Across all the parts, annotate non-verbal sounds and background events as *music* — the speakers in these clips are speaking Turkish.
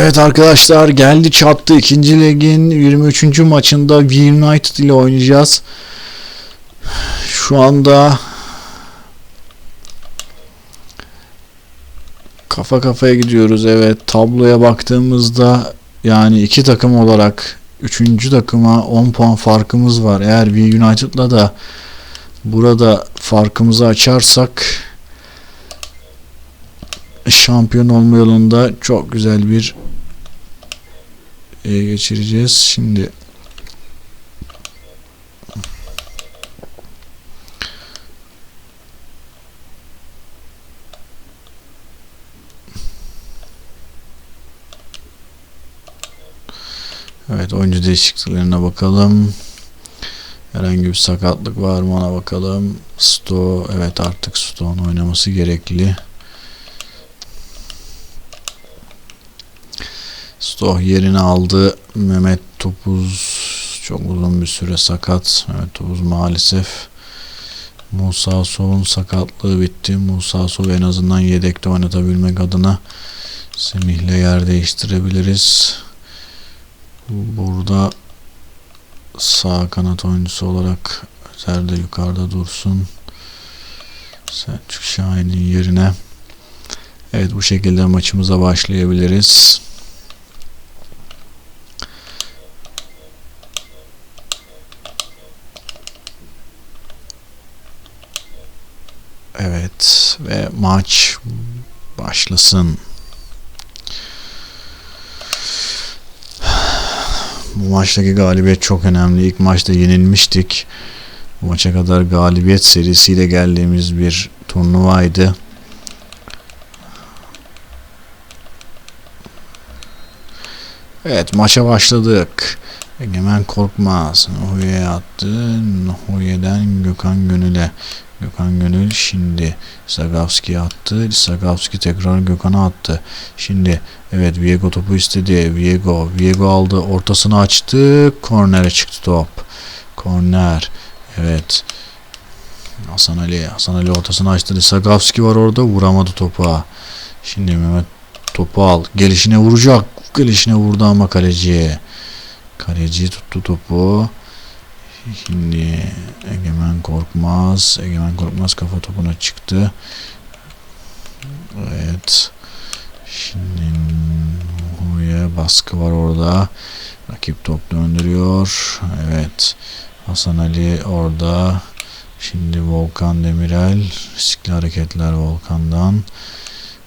Evet arkadaşlar geldi çattı. ikinci ligin 23. maçında V United ile oynayacağız. Şu anda kafa kafaya gidiyoruz. Evet tabloya baktığımızda yani iki takım olarak 3. takıma 10 puan farkımız var. Eğer V United'la da burada farkımızı açarsak şampiyon olma yolunda çok güzel bir e, geçireceğiz. Şimdi Evet oyuncu değişikliklerine bakalım. Herhangi bir sakatlık var mı ona bakalım. Sto evet artık Sto'nun oynaması gerekli. Stoh yerini aldı. Mehmet Topuz çok uzun bir süre sakat. Mehmet Topuz maalesef. Musa Sov'un sakatlığı bitti. Musa Sov en azından yedekte oynatabilmek adına Semih'le yer değiştirebiliriz. Burada sağ kanat oyuncusu olarak Özer de yukarıda dursun. Selçuk Şahin'in yerine. Evet bu şekilde maçımıza başlayabiliriz. Evet ve maç başlasın. Bu maçtaki galibiyet çok önemli. İlk maçta yenilmiştik. Bu maça kadar galibiyet serisiyle geldiğimiz bir turnuvaydı. Evet maça başladık. Egemen Korkmaz. Nuhuye'ye attı. Nuhuye'den Gökhan Gönül'e. Gökhan Gönül şimdi Sagavski'ye attı. Sagavski tekrar Gökhan'a attı. Şimdi evet Viego topu istedi. Viego. Viego aldı. Ortasını açtı. Kornere çıktı top. Korner. Evet. Hasan Ali. Hasan Ali ortasını açtı. Sagavski var orada. Vuramadı topa. Şimdi Mehmet topu al. Gelişine vuracak. Gelişine vurdu ama kaleciye. Kaleci tuttu topu. Şimdi Egemen Korkmaz. Egemen Korkmaz kafa topuna çıktı. Evet. Şimdi Huye baskı var orada. Rakip top döndürüyor. Evet. Hasan Ali orada. Şimdi Volkan Demirel. Riskli hareketler Volkan'dan.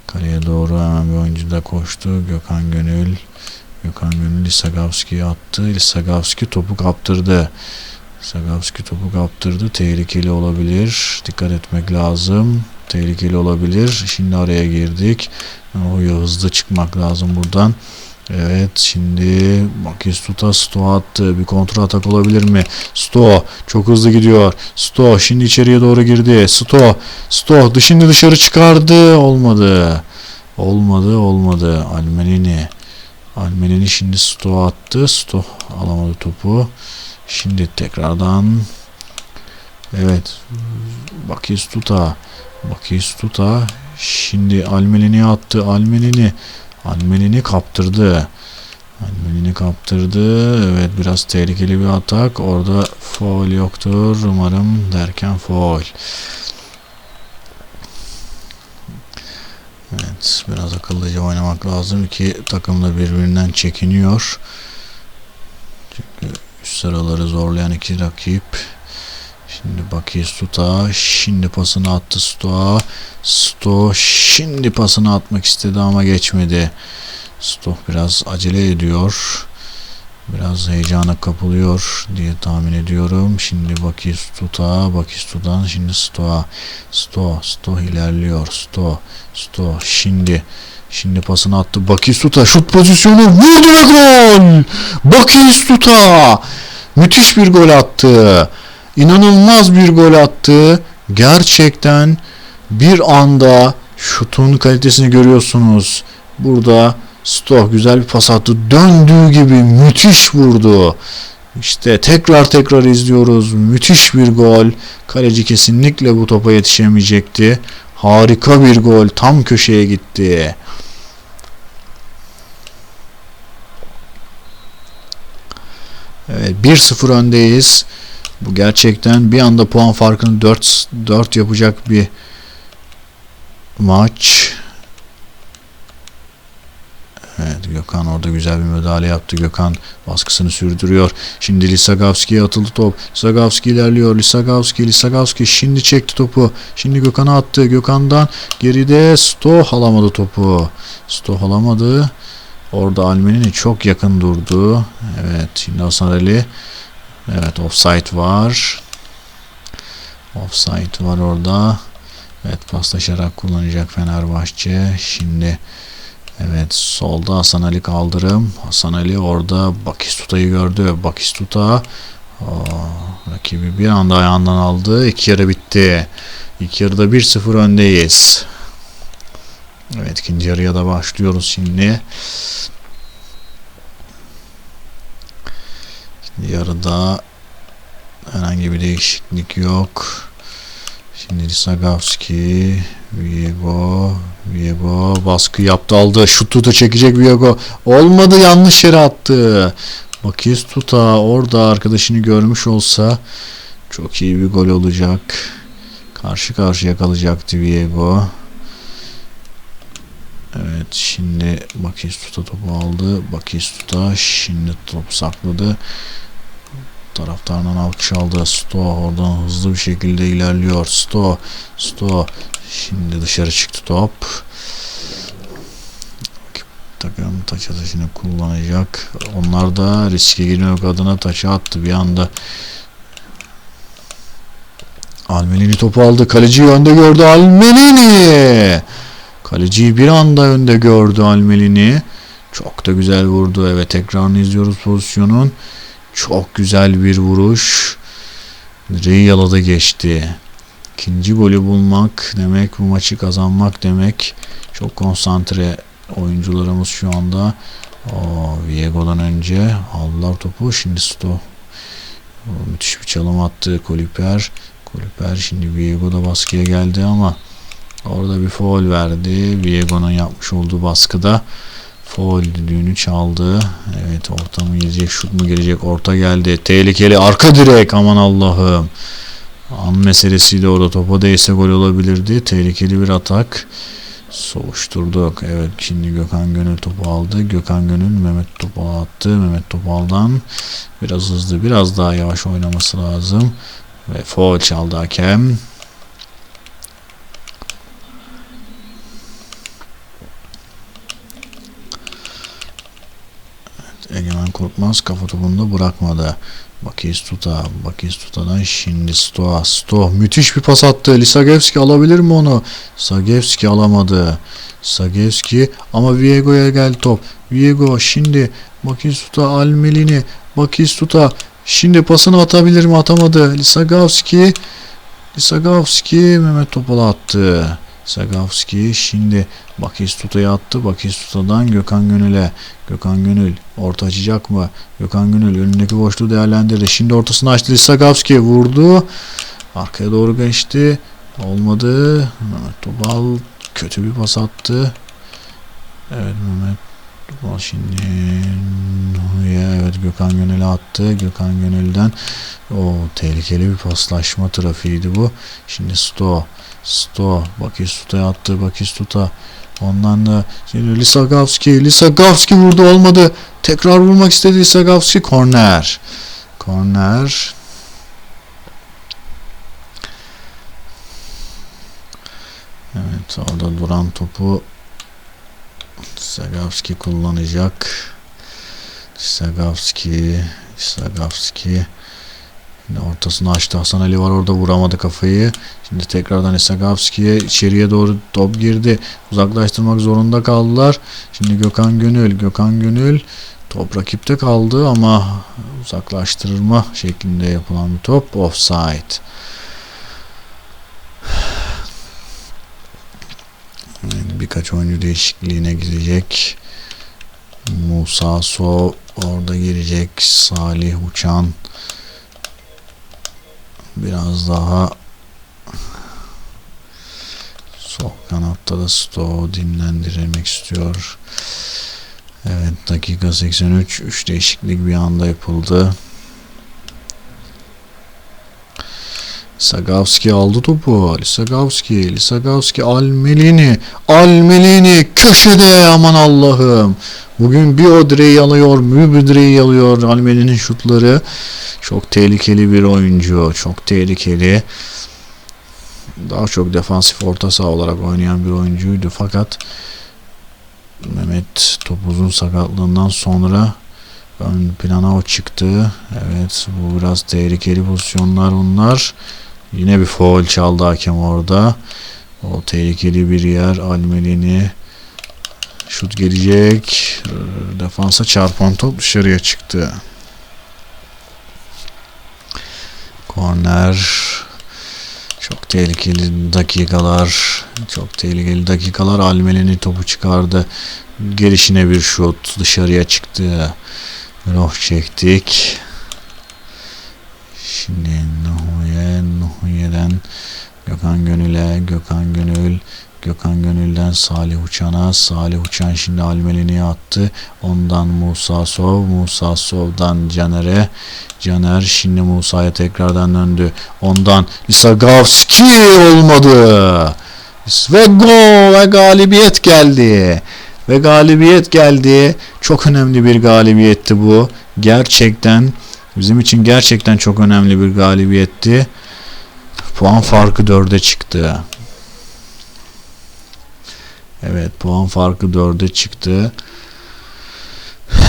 Kaleye doğru hemen bir oyuncu da koştu. Gökhan Gönül. Gökhan Gönül Lisagavski'ye attı. Lisagavski topu kaptırdı. Sagavski topu kaptırdı. Tehlikeli olabilir. Dikkat etmek lazım. Tehlikeli olabilir. Şimdi araya girdik. Oya hızlı çıkmak lazım buradan. Evet şimdi Bakistuta Sto attı. Bir kontrol atak olabilir mi? Sto çok hızlı gidiyor. Sto şimdi içeriye doğru girdi. Sto Sto dışını dışarı çıkardı. Olmadı. Olmadı olmadı. Almenini. Almenini şimdi Sto attı. Sto alamadı topu. Şimdi tekrardan. Evet. Bakistuta. Bakistuta. Şimdi Almenini attı. Almenini. Almenini kaptırdı. Almenini kaptırdı. Evet biraz tehlikeli bir atak. Orada foul yoktur umarım derken foul. Evet biraz akıllıca oynamak lazım ki takım birbirinden çekiniyor. Çünkü üst sıraları zorlayan iki rakip. Şimdi Baki Stuta. Şimdi pasını attı Stoa. Sto şimdi pasını atmak istedi ama geçmedi. Sto biraz acele ediyor. Biraz heyecana kapılıyor diye tahmin ediyorum. Şimdi Baki Stuta. Baki Stuta'dan şimdi Stoa. Sto. Sto ilerliyor. Sto. Sto. Şimdi Şimdi pasını attı. Bakistuta şut pozisyonu vurdu ve gol. Bakistuta müthiş bir gol attı. İnanılmaz bir gol attı. Gerçekten bir anda şutun kalitesini görüyorsunuz. Burada Stoh güzel bir pas attı. Döndüğü gibi müthiş vurdu. İşte tekrar tekrar izliyoruz. Müthiş bir gol. Kaleci kesinlikle bu topa yetişemeyecekti. Harika bir gol. Tam köşeye gitti. Evet 1-0 öndeyiz. Bu gerçekten bir anda puan farkını 4 4 yapacak bir maç. Gökhan orada güzel bir müdahale yaptı. Gökhan baskısını sürdürüyor. Şimdi Lisagavski'ye atıldı top. Lisagavski ilerliyor. Lisagavski, Lisagavski şimdi çekti topu. Şimdi Gökhan'a attı. Gökhan'dan geride Stoh alamadı topu. Stoh alamadı. Orada Almenini çok yakın durdu. Evet şimdi Hasan Ali. Evet offside var. Offside var orada. Evet paslaşarak kullanacak Fenerbahçe. Şimdi Evet solda Hasan Ali kaldırım. Hasan Ali orada Bakistuta'yı gördü. Bakistuta aa, rakibi bir anda ayağından aldı. İki yarı bitti. İki yarıda 1-0 öndeyiz. Evet ikinci yarıya da başlıyoruz şimdi. Yarıda herhangi bir değişiklik yok. Şimdi Lisagavski, Viego, Viego baskı yaptı aldı. Şutu da çekecek Viego. Olmadı yanlış yere attı. Bakistuta orada arkadaşını görmüş olsa çok iyi bir gol olacak. Karşı karşıya kalacaktı Viego. Evet şimdi Bakistuta topu aldı. Bakistuta şimdi topu sakladı. Taraftardan alkış aldı. Sto oradan hızlı bir şekilde ilerliyor. Sto, Sto. Şimdi dışarı çıktı top. Takım taç atışını kullanacak. Onlar da riske girmek adına taça attı. Bir anda Almelini topu aldı. Kaleciyi önde gördü. Almelini! Kaleciyi bir anda önde gördü Almelini. Çok da güzel vurdu. Evet tekrarını izliyoruz pozisyonun. Çok güzel bir vuruş. Riyal'a da geçti. İkinci golü bulmak demek bu maçı kazanmak demek. Çok konsantre oyuncularımız şu anda. O Viego'dan önce aldılar topu. Şimdi Sto müthiş bir çalım attı Koliper. Koliper şimdi Viego da baskıya geldi ama orada bir foul verdi. Viego'nun yapmış olduğu baskıda foul düdüğünü çaldı. Evet orta mı gelecek şut mu gelecek orta geldi. Tehlikeli arka direk aman Allah'ım. An meselesiyle orada topa değse gol olabilirdi. Tehlikeli bir atak. Soğuşturduk. Evet şimdi Gökhan Gönül topu aldı. Gökhan Gönül Mehmet topu attı. Mehmet Topal'dan biraz hızlı biraz daha yavaş oynaması lazım. Ve foul çaldı hakem. Korkmaz kafa topunu bırakmadı. Bakistuta, Bakistuta'dan şimdi Stoa. Sto müthiş bir pas attı. Lisagevski alabilir mi onu? Sagevski alamadı. Sagevski ama Viego'ya geldi top. Viego şimdi Bakistuta Almelini. Bakistuta şimdi pasını atabilir mi? Atamadı. Lisagavski Lisagavski Mehmet Topal'a attı. Sagavski şimdi Bakistuta'ya attı. Bakistuta'dan Gökhan Gönül'e. Gökhan Gönül orta açacak mı? Gökhan Gönül önündeki boşluğu değerlendirdi. Şimdi ortasını açtı. Sagavski vurdu. Arkaya doğru geçti. Olmadı. Mehmet Topal kötü bir pas attı. Evet Mehmet Topal şimdi evet Gökhan Gönül'e attı. Gökhan Gönül'den o tehlikeli bir paslaşma trafiğiydi bu. Şimdi Sto Sto Bakistuta'ya attı. Bakistuta Ondan da şimdi Lisagavski Lisagavski vurdu olmadı. Tekrar vurmak istedi Lisagavski korner. Korner. Evet orada duran topu Lisagavski kullanacak. Lisagavski Lisagavski Şimdi ortasını açtı. Hasan Ali var orada vuramadı kafayı. Şimdi tekrardan Isagavski'ye içeriye doğru top girdi. Uzaklaştırmak zorunda kaldılar. Şimdi Gökhan Gönül. Gökhan Gönül top rakipte kaldı ama uzaklaştırma şeklinde yapılan top offside. Birkaç oyuncu değişikliğine gidecek. Musa So orada girecek. Salih Uçan biraz daha sol kanatta da Stoğu dinlendirilmek istiyor. Evet dakika 83 3 değişiklik bir anda yapıldı. Lisagavski aldı topu. Lisagavski, Lisagavski, Almelini, Almelini köşede aman Allah'ım. Bugün bir o direği alıyor, bir direği alıyor Almeli'nin şutları. Çok tehlikeli bir oyuncu, çok tehlikeli. Daha çok defansif orta saha olarak oynayan bir oyuncuydu fakat Mehmet Topuz'un sakatlığından sonra ön plana o çıktı. Evet bu biraz tehlikeli pozisyonlar bunlar. Yine bir foul çaldı hakem orada. O tehlikeli bir yer. Almelini şut gelecek. Defansa çarpan top dışarıya çıktı. Korner. Çok tehlikeli dakikalar. Çok tehlikeli dakikalar. Almelini topu çıkardı. Gelişine bir şut dışarıya çıktı. Roh çektik. Şimdi Nuhuye, Nuhuye'den Gökhan Gönül'e, Gökhan Gönül, Gökhan Gönül'den Salih Uçan'a, Salih Uçan şimdi Almeli'ni attı. Ondan Musa Sov, Musa Sov'dan Caner'e, Caner şimdi Musa'ya tekrardan döndü. Ondan Lisagavski olmadı. Ve gol ve galibiyet geldi. Ve galibiyet geldi. Çok önemli bir galibiyetti bu. Gerçekten bizim için gerçekten çok önemli bir galibiyetti. Puan farkı 4'e çıktı. Evet puan farkı 4'e çıktı. *sighs*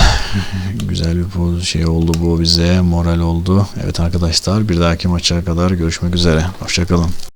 Güzel bir şey oldu bu bize. Moral oldu. Evet arkadaşlar bir dahaki maça kadar görüşmek üzere. Hoşçakalın.